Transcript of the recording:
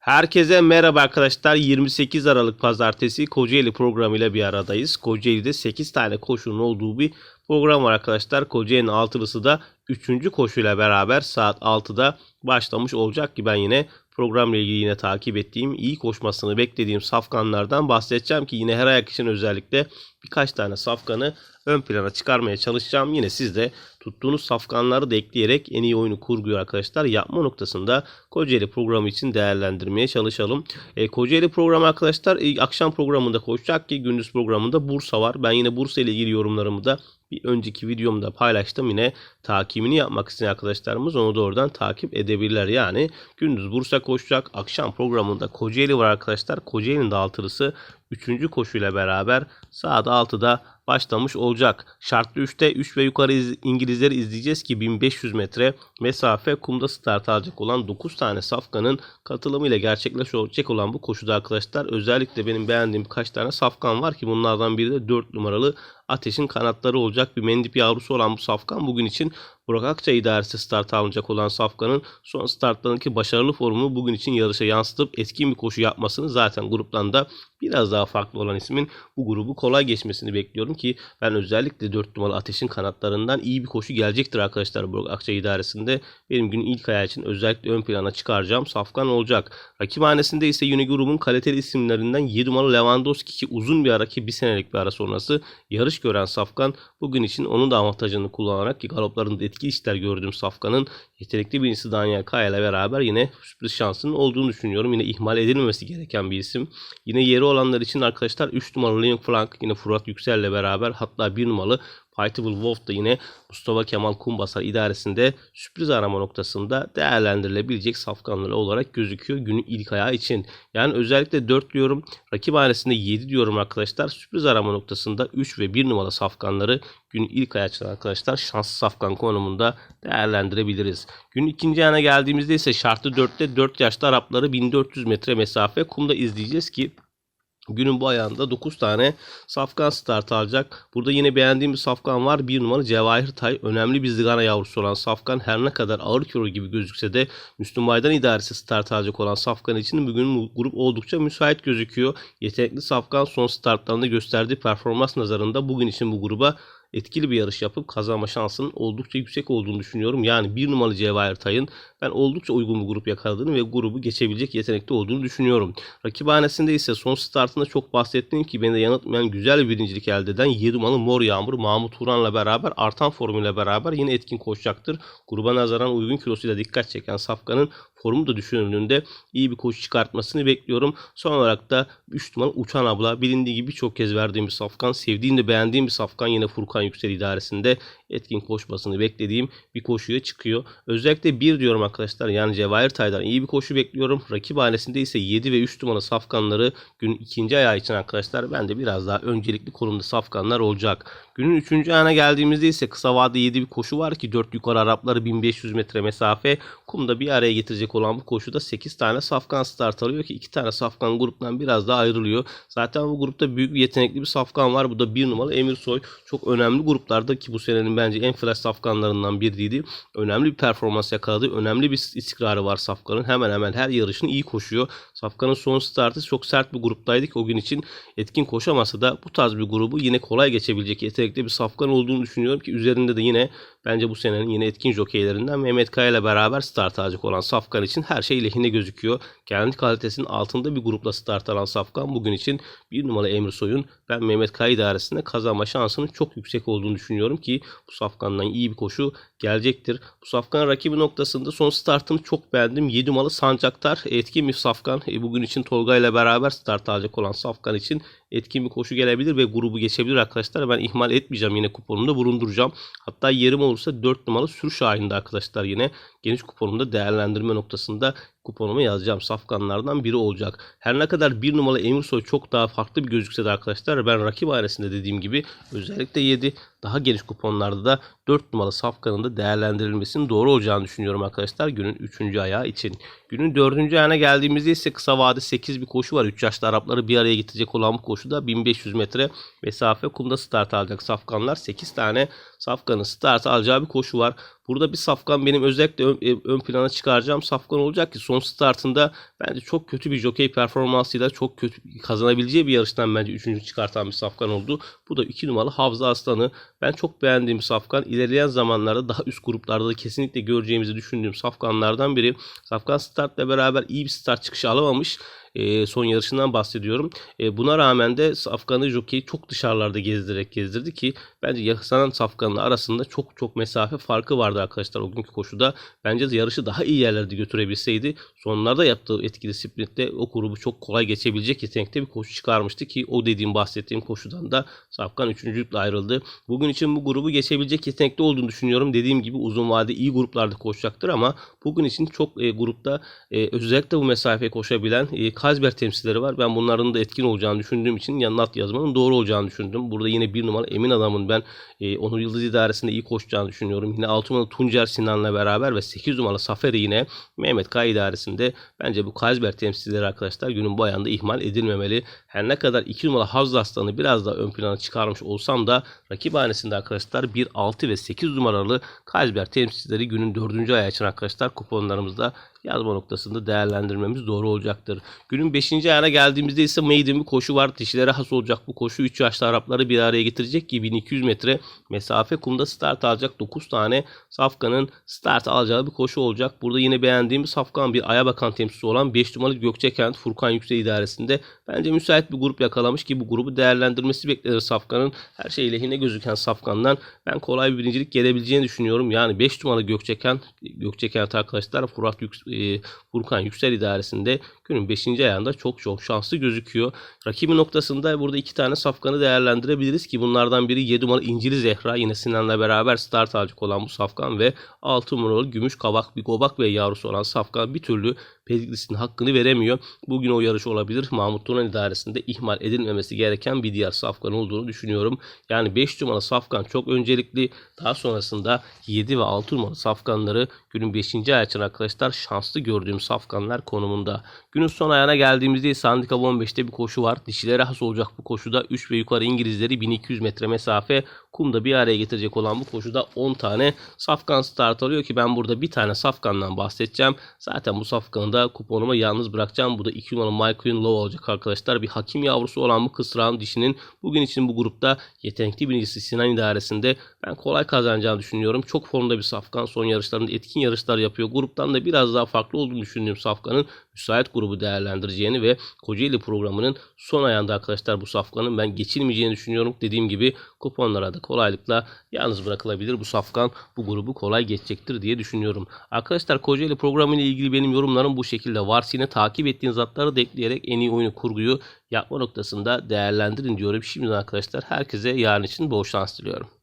Herkese merhaba arkadaşlar. 28 Aralık Pazartesi Kocaeli programıyla bir aradayız. Kocaeli'de 8 tane koşunun olduğu bir program var arkadaşlar. Kocaeli'nin altılısı da 3. koşuyla beraber saat 6'da başlamış olacak ki ben yine programla ilgili yine takip ettiğim, iyi koşmasını beklediğim safkanlardan bahsedeceğim ki yine her ayak için özellikle birkaç tane safkanı ön plana çıkarmaya çalışacağım. Yine siz de tuttuğunuz safkanları da ekleyerek en iyi oyunu kurguyu arkadaşlar yapma noktasında Kocaeli programı için değerlendirmeye çalışalım. E, Kocaeli programı arkadaşlar e, akşam programında koşacak ki gündüz programında Bursa var. Ben yine Bursa ile ilgili yorumlarımı da bir önceki videomda paylaştım. Yine takibini yapmak isteyen arkadaşlarımız onu da oradan takip edebilirler. Yani gündüz Bursa koşacak. Akşam programında Kocaeli var arkadaşlar. Kocaeli'nin de altılısı 3. koşuyla beraber saat 6'da başlamış olacak. Şartlı 3'te 3 ve yukarı iz- İngilizleri izleyeceğiz ki 1500 metre mesafe kumda start alacak olan 9 tane safkanın katılımıyla gerçekleşecek olan bu koşuda arkadaşlar özellikle benim beğendiğim birkaç tane safkan var ki bunlardan biri de 4 numaralı Ateş'in kanatları olacak bir mendip yavrusu olan bu safkan bugün için Burak Akça idaresi start alınacak olan Safkan'ın son startlarındaki başarılı formu bugün için yarışa yansıtıp etkin bir koşu yapmasını zaten gruptan da biraz daha farklı olan ismin bu grubu kolay geçmesini bekliyorum ki ben özellikle 4 numaralı Ateş'in kanatlarından iyi bir koşu gelecektir arkadaşlar Burak Akça idaresinde. Benim günün ilk ayağı için özellikle ön plana çıkaracağım Safkan olacak. Rakiphanesinde ise yine grubun kaliteli isimlerinden 7 numaralı Lewandowski ki uzun bir ara ki bir senelik bir ara sonrası yarış gören Safkan bugün için onun da avantajını kullanarak ki galoplarında etkili işler gördüğüm Safkan'ın yetenekli bir isim Daniel Kaya ile beraber yine sürpriz şansının olduğunu düşünüyorum. Yine ihmal edilmemesi gereken bir isim. Yine yeri olanlar için arkadaşlar 3 numaralı Leon Frank yine Fırat Yüksel ile beraber hatta 1 numaralı Fightable Wolf da yine Mustafa Kemal Kumbasar idaresinde sürpriz arama noktasında değerlendirilebilecek safkanları olarak gözüküyor günün ilk ayağı için. Yani özellikle 4 diyorum. Rakip hanesinde 7 diyorum arkadaşlar. Sürpriz arama noktasında 3 ve 1 numaralı safkanları günün ilk ayağı için arkadaşlar şanslı safkan konumunda değerlendirebiliriz. Günün ikinci ayağına geldiğimizde ise şartlı 4'te 4 yaşlı Arapları 1400 metre mesafe kumda izleyeceğiz ki Günün bu ayağında 9 tane safkan start alacak. Burada yine beğendiğim bir safkan var. Bir numaralı Cevahir Tay. Önemli bir zigana yavrusu olan safkan. Her ne kadar ağır kilo gibi gözükse de Müslüm Baydan idaresi start alacak olan safkan için bugün bu grup oldukça müsait gözüküyor. Yetenekli safkan son startlarında gösterdiği performans nazarında bugün için bu gruba etkili bir yarış yapıp kazanma şansının oldukça yüksek olduğunu düşünüyorum. Yani bir numaralı Cevahir Tay'ın ben oldukça uygun bir grup yakaladığını ve grubu geçebilecek yetenekte olduğunu düşünüyorum. Rakiphanesinde ise son startında çok bahsettiğim ki beni de yanıltmayan güzel bir birincilik elde eden 7 numaralı Mor Yağmur Mahmut Turan'la beraber artan formuyla beraber yine etkin koşacaktır. Gruba nazaran uygun kilosuyla dikkat çeken Safkan'ın formu da düşünüldüğünde iyi bir koşu çıkartmasını bekliyorum. Son olarak da 3 numaralı Uçan Abla bilindiği gibi birçok kez verdiğim bir safkan. Sevdiğim de beğendiğim bir safkan yine Furkan Yüksel idaresinde etkin koşmasını beklediğim bir koşuya çıkıyor. Özellikle 1 diyorum arkadaşlar yani Cevahir Tay'dan iyi bir koşu bekliyorum. Rakip hanesinde ise 7 ve 3 numaralı safkanları günün ikinci ayağı için arkadaşlar ben de biraz daha öncelikli konumda safkanlar olacak. Günün 3. ayağına geldiğimizde ise kısa vadede 7 bir koşu var ki 4 yukarı Arapları 1500 metre mesafe kumda bir araya getirecek olan bu koşuda 8 tane safkan start alıyor ki 2 tane safkan gruptan biraz daha ayrılıyor. Zaten bu grupta büyük bir yetenekli bir safkan var. Bu da 1 numaralı Emir Soy. Çok önemli gruplarda ki bu senenin bence en flash safkanlarından biriydi. Önemli bir performans yakaladı. Önemli bir istikrarı var safkanın. Hemen hemen her yarışını iyi koşuyor. Safkanın son startı çok sert bir gruptaydı ki o gün için etkin koşamasa da bu tarz bir grubu yine kolay geçebilecek yetenekli bir safkan olduğunu düşünüyorum ki üzerinde de yine bence bu senenin yine etkin jokeylerinden Mehmet Kaya ile beraber start alacak olan Safkan için her şey lehine gözüküyor. Kendi kalitesinin altında bir grupla start alan Safkan bugün için bir numaralı Emre Soy'un ben Mehmet Kaya idaresinde kazanma şansının çok yüksek olduğunu düşünüyorum ki bu Safkan'dan iyi bir koşu gelecektir. Bu Safkan rakibi noktasında son startını çok beğendim. 7 numaralı Sancaktar etkin bir Safkan. E, bugün için Tolga ile beraber start alacak olan Safkan için etkin bir koşu gelebilir ve grubu geçebilir arkadaşlar. Ben ihmal etmeyeceğim yine kuponumda bulunduracağım. Hatta yerim olursa 4 numaralı Sür Şahin'de arkadaşlar yine geniş kuponumda değerlendirme noktasında kuponuma yazacağım safkanlardan biri olacak. Her ne kadar bir numaralı Emirsoy çok daha farklı bir gözükse de arkadaşlar ben rakip airesinde dediğim gibi özellikle 7 daha geniş kuponlarda da 4 numaralı safkanın da değerlendirilmesinin doğru olacağını düşünüyorum arkadaşlar günün 3. ayağı için. Günün 4. ayağına geldiğimizde ise kısa vade 8 bir koşu var. 3 yaşlı Arapları bir araya getirecek olan bu koşuda 1500 metre mesafe kumda start alacak safkanlar. 8 tane safkanın start alacağı bir koşu var. Burada bir safkan benim özellikle ön, e, ön plana çıkaracağım safkan olacak ki son startında bence çok kötü bir jockey performansıyla çok kötü kazanabileceği bir yarıştan bence üçüncü çıkartan bir safkan oldu. Bu da 2 numaralı Havza Aslanı. Ben çok beğendiğim bir safkan. İlerleyen zamanlarda daha üst gruplarda da kesinlikle göreceğimizi düşündüğüm safkanlardan biri. Safkan startla beraber iyi bir start çıkışı alamamış. E, son yarışından bahsediyorum. E, buna rağmen de Safkan'ı jockey çok dışarılarda gezdirerek gezdirdi ki bence yakalanan Safkan'la arasında çok çok mesafe farkı vardı arkadaşlar o günkü koşuda. Bence yarışı daha iyi yerlerde götürebilseydi sonlarda yaptığı etkili sprintte o grubu çok kolay geçebilecek yetenekte bir koşu çıkarmıştı ki o dediğim bahsettiğim koşudan da Safkan üçüncülükle ayrıldı. Bugün için bu grubu geçebilecek yetenekte olduğunu düşünüyorum. Dediğim gibi uzun vade iyi gruplarda koşacaktır ama bugün için çok e, grupta e, özellikle bu mesafeye koşabilen e, Kazber temsilcileri var. Ben bunların da etkin olacağını düşündüğüm için yanına at yazmanın doğru olacağını düşündüm. Burada yine bir numara emin adamın ben e, Onur Yıldız idaresinde iyi koşacağını düşünüyorum. Yine 6 numaralı Tuncer Sinan'la beraber ve 8 numaralı Saferi yine Mehmet Kay idaresinde bence bu Kazber temsilcileri arkadaşlar günün bu ayağında ihmal edilmemeli. Her ne kadar 2 numaralı Havza Aslanı biraz daha ön plana çıkarmış olsam da rakip hanesinde arkadaşlar 1, 6 ve 8 numaralı Kazber temsilcileri günün 4. ayağı için arkadaşlar kuponlarımızda yazma noktasında değerlendirmemiz doğru olacaktır. Günün 5. ayağına geldiğimizde ise maiden bir koşu var. Dişilere has olacak bu koşu 3 yaşlı Arapları bir araya getirecek ki 1200 metre mesafe kumda start alacak 9 tane Safkan'ın start alacağı bir koşu olacak. Burada yine beğendiğim Safkan bir aya bakan temsilcisi olan 5 numaralı Gökçekent Furkan Yüksel idaresinde bence müsait bir grup yakalamış ki bu grubu değerlendirmesi beklenir Safkan'ın. Her şey lehine gözüken Safkan'dan ben kolay bir birincilik gelebileceğini düşünüyorum. Yani 5 numaralı Gökçekent Gökçekent arkadaşlar Fırat Yüksel e, Furkan Yüksel idaresinde günün 5. ayağında çok çok şanslı gözüküyor. Rakibi noktasında burada iki tane safkanı değerlendirebiliriz ki bunlardan biri 7 numaralı İncili Zehra yine Sinan'la beraber start alacak olan bu safkan ve 6 numaralı Gümüş Kabak bir Gobak ve yavrusu olan safkan bir türlü pedigrisinin hakkını veremiyor. Bugün o yarış olabilir. Mahmut Turan idaresinde ihmal edilmemesi gereken bir diğer safkan olduğunu düşünüyorum. Yani 5 numaralı safkan çok öncelikli. Daha sonrasında 7 ve 6 numaralı safkanları günün 5. ayağı için arkadaşlar şanslı gördüğüm safkanlar konumunda. Günün son ayağına geldiğimizde ise handikap 15'te bir koşu var. Dişilere has olacak bu koşuda 3 ve yukarı İngilizleri 1200 metre mesafe kumda bir araya getirecek olan bu koşuda 10 tane safkan start alıyor ki ben burada bir tane safkandan bahsedeceğim. Zaten bu safkanı da kuponuma yalnız bırakacağım. Bu da 2 numaralı My Queen Low olacak arkadaşlar. Bir hakim yavrusu olan bu kısrağın dişinin bugün için bu grupta yetenekli birincisi Sinan idaresinde ben kolay kazanacağını düşünüyorum. Çok formda bir safkan. Son yarışlarında etkin yarışlar yapıyor. Gruptan da biraz daha farklı olduğunu düşündüğüm safkanın müsait grubu değerlendireceğini ve Kocaeli programının son ayağında arkadaşlar bu safkanın ben geçilmeyeceğini düşünüyorum. Dediğim gibi kuponlara da kolaylıkla yalnız bırakılabilir. Bu safkan bu grubu kolay geçecektir diye düşünüyorum. Arkadaşlar Kocaeli programı ile ilgili benim yorumlarım bu şekilde. Varsa yine takip ettiğiniz atları da ekleyerek en iyi oyunu kurguyu yapma noktasında değerlendirin diyorum. Şimdiden arkadaşlar herkese yarın için bol şans diliyorum.